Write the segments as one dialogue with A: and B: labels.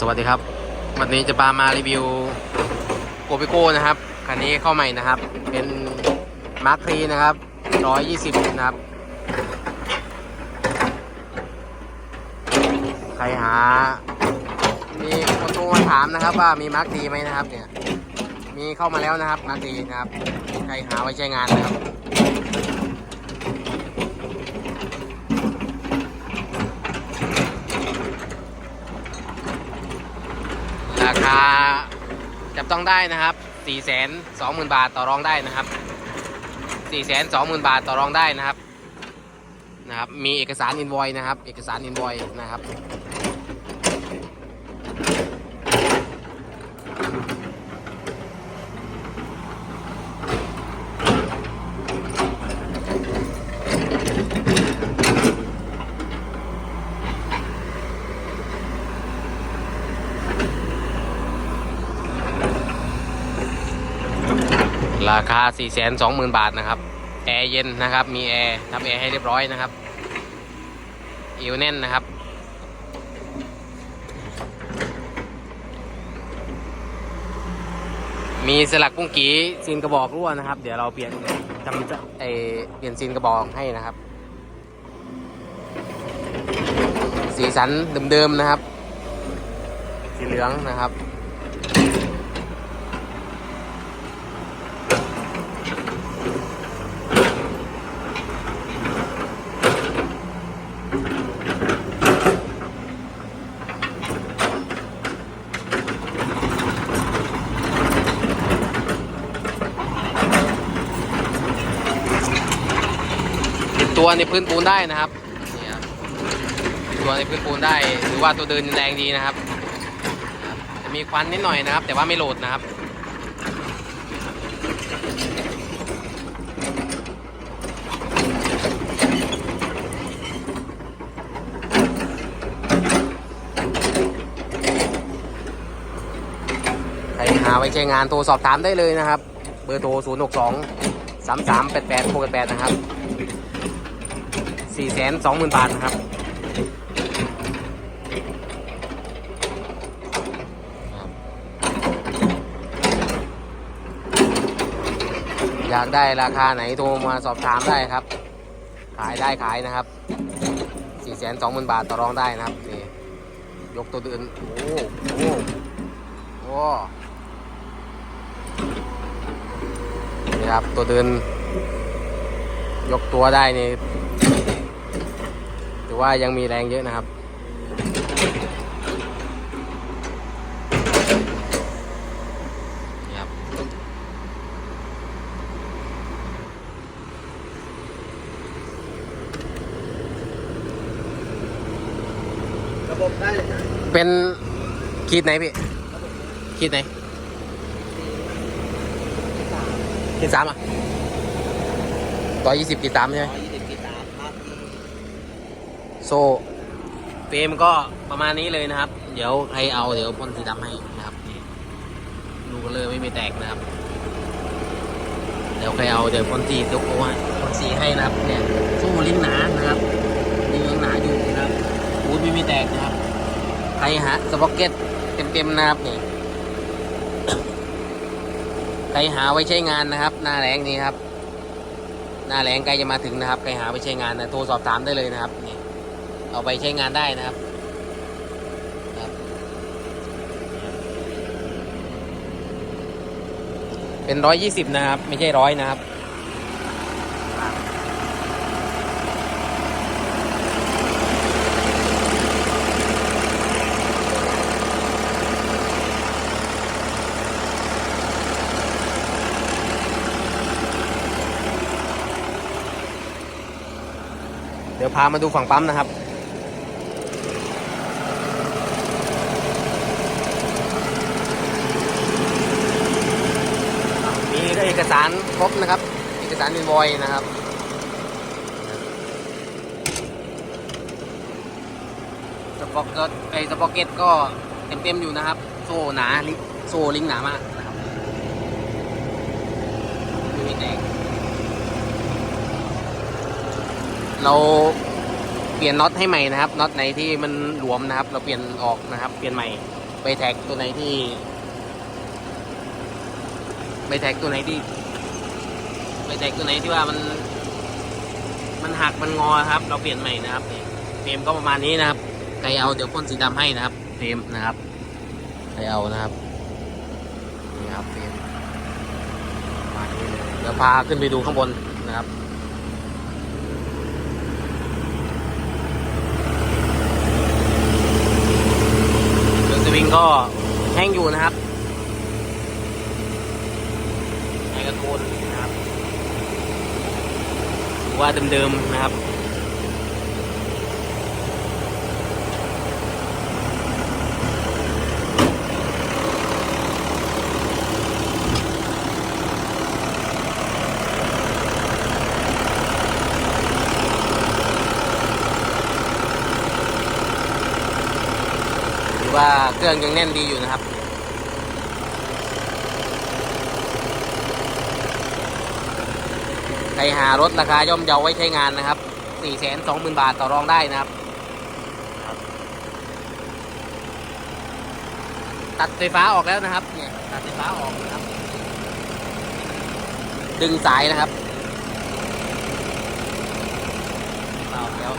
A: สวัสดีครับ วันนี้จะพามารีวิวโกปิโก้นะครับ คันนี้เข้าใหม่นะครับ เป็นมาร์คทีนะครับ 120 นะครับ ใครหา มีคนโทรมาถามนะครับ ว่ามีมาร์คทีไหมนะครับเนี่ย มีเข้ามาแล้วนะครับมาร์คทีนะครับ ใครหาไว้ใช้งานนะครับ คาจับต้องได้นะครับ4 2 0 0 0 0บาทต่อรองได้นะครับ4 2 0 0 0 0บาทต่อรองได้นะครับนะครับ มีเอกสารอินวอยนะครับ เอกสารอินวอยนะครับ ราคา 4 2 0 0 0 0 บาทนะครับ แอร์เย็นนะครับ มีแอร์ทำแอร์ให้เรียบร้อยนะครับอิวแน่นนะครับ มีสลักกุ้งกีซีนกระบอกรั่วนะครับ เดี๋ยวเราเปลี่ยนทำจะเออเปลี่ยนซีนกระบอกให้นะครับ สีสันเดิมๆนะครับ สีเหลืองนะครับ ตัวในพื้นปูนได้นะครับตัวในพื้นปูนได้หรือว่าตัวเดินแรงดีนะครับครับจะมีควันนิดหน่อยนะครับ แต่ว่าไม่โหลดนะครับใครหาไว้ใช้งานโทรสอบถามได้เลยนะครับ เบอร์โทร 0 6 2 3 3 8 8 6 8 นะครับ 4 2 0 0 0 0บาทนะครับ อยากได้ราคาไหนโทรมาสอบถามได้ครับ ขายได้ขายนะครับ4 2 0 0 0 0บาทต่อรองได้นะครับนี่ยกตัวเดินโอ้โหโอ้โหโอ้นี่ครับตัวเดินยกตัวได้นี่ ถือว่ายังมีแรงเยอะนะครับ ระ
B: บบได้เลยนะ
A: เป็นขีดไหนพี่ขีดไหนขีดสามอะต่อยี่สิบขีดสามใช่ไหม
B: ร้อยยี่สิบกีตาร์ครับ
A: โซ่เฟรมก็ประมาณนี้เลยนะครับ เดี๋ยวใครเอาเดี๋ยวพ่นสีดำให้นะครับนี่ดูกันเลยไม่มีแตกนะครับ เดี๋ยวใครเอาเดี๋ยวพ่นสียกโอ้ยพ่นสีให้นะครับเนี่ยโซ่ลิ้นหนานะครับลิ้นยังหนาอยู่นะครับบูทไม่มีแตกนะครับใครหาสป็อกเก็ตเต็มๆนะครับนี่ใครหาไว้ใช้งานนะครับ หน้าแรงนี้ครับหน้าแรงใกล้จะมาถึงนะครับใครหาไว้ใช้งานนะโทรสอบถามได้เลยนะครับ เอาไปใช้งานได้นะครับครับ เป็นร้อยยี่สิบนะครับ ไม่ใช่ร้อยนะครับเดี๋ยวพามาดูฝั่งปั๊มนะครับ มีเอก สารครบนะครับ เอกสารอินวอยนะครับสปอกเก็ตไอสปอกเก็ตก็เต็มๆอยู่นะครับ โซ่หนาลิโซ่ลิงก์หนามากนะครับไม่มีแตกเราเปลี่ยนน็อตให้ใหม่นะครับน็อตไหนที่มันหลวมนะครับ เราเปลี่ยนออกนะครับ เปลี่ยนใหม่ไปแท็กตัวไหนที่ ไปแท็กตัวไหนที่ไปแท็กตัวไหนที่ว่ามันมันหักมันงอครับ เราเปลี่ยนใหม่นะครับเฟรมก็ประมาณนี้นะครับใครเอาเดี๋ยวพ่นสีดำให้นะครับเฟรมนะครับใครเอานะครับนี่ครับเฟรมประมาณนี้เลยเดี๋ยวพาขึ้นไปดูข้างบนนะครับเครื่องสวิงก็แห้งอยู่นะครับไอกระโคนนะครับ ถือ ว่าเดิมๆนะครับถือว่าเครื่องยังแน่นดีอยู่นะครับ ใครหารถราคาย่อมเยาไว้ใช้งานนะครับ4 2 0 0 0 0บาทต่อรองได้นะครับ ตัดไฟฟ้าออกแล้วนะครับ เนี่ย ตัดไฟฟ้าออกนะครับ ดึงสายนะครับเปล่าแล้ว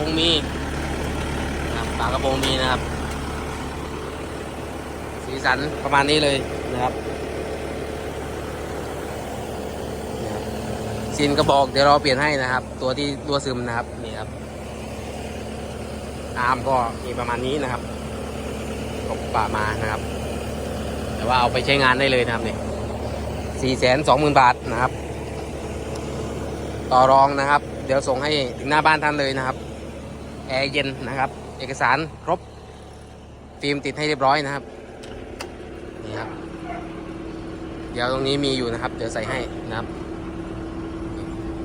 A: ระโปงมีนะครับฝากระโปรงมีนะครับ สีสันประมาณนี้เลยนะครับซีนกระบอกเดี๋ยวเราเปลี่ยนให้นะครับ ตัวที่ตัวซึมนะครับนี่ครับอาร์มก็มีประมาณนี้นะครับตกปะมานะครับ แต่ว่าเอาไปใช้งานได้เลยนะครับนี่สี่แสนสองหมื่นบาทนะครับ ต่อรองนะครับ เดี๋ยวส่งให้ถึงหน้าบ้านท่านเลยนะครับ แอร์เย็นนะครับ เอกสารครบ ฟิล์มติดให้เรียบร้อยนะครับ นี่ครับ เดี๋ยวตรงนี้มีอยู่นะครับ เดี๋ยวใส่ให้นะครับ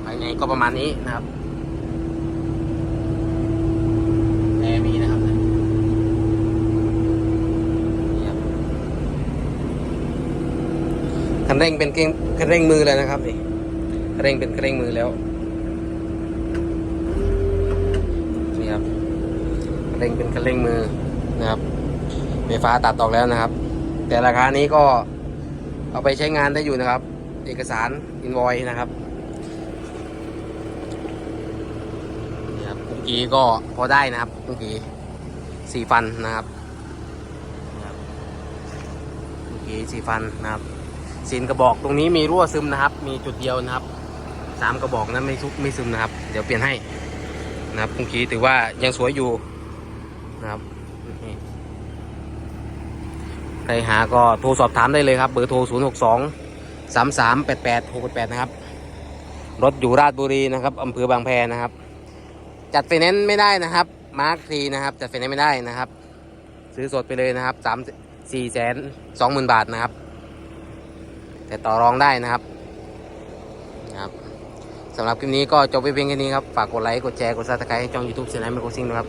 A: ภายในก็ประมาณนี้นะครับแอร์มีนะครับนี่ครับคันเร่งเป็นเกงคันเร่งมือเลยนะครับนี่เร่งเป็นคันเร่งมือแล้ว นี่ครับคันเร่งเป็นคันเร่งมือนะครับไฟฟ้าตัดออกแล้วนะครับ แต่ราคานี้ก็เอาไปใช้งานได้อยู่นะครับ เอกสารอินวอยนะครับนครับเมื่อกี้ก็พอได้นะครับเมื่อกี้สี่ฟันนะครับนะครับเมื่อกี้สี่ฟันนะครับสินกระบอกตรงนี้มีรั่วซึมนะครับ มีจุดเดียวนะครับสามกระบอกนั้นไม่ซุกไม่ซึมนะครับ เดี๋ยวเปลี่ยนให้นะครับเมื่อกี้ถือว่ายังสวยอยู่ นะครับใครหาก็โทรสอบถามได้เลยครับ เบอร์โทร 0 6 2 3 3 8 8 6 8 นะครับ รถอยู่ราชบุรีนะครับอำเภอบางแพนะครับ จัดไฟแนนซ์ไม่ได้นะครับ มาร์คทีนะครับ จัดไฟแนนซ์ไม่ได้นะครับ ซื้อสดไปเลยนะครับสามสี่แสนสองหมื่นบาทนะครับ แต่ต่อรองได้นะครับนะครับสำหรับคลิปนี้ก็จบไปเพียงแค่นี้ครับ ฝากกดไลค์ กดแชร์ กดซับสไครต์ให้ช่อง YouTube เซนไนท์ไมโครซิงนะครับ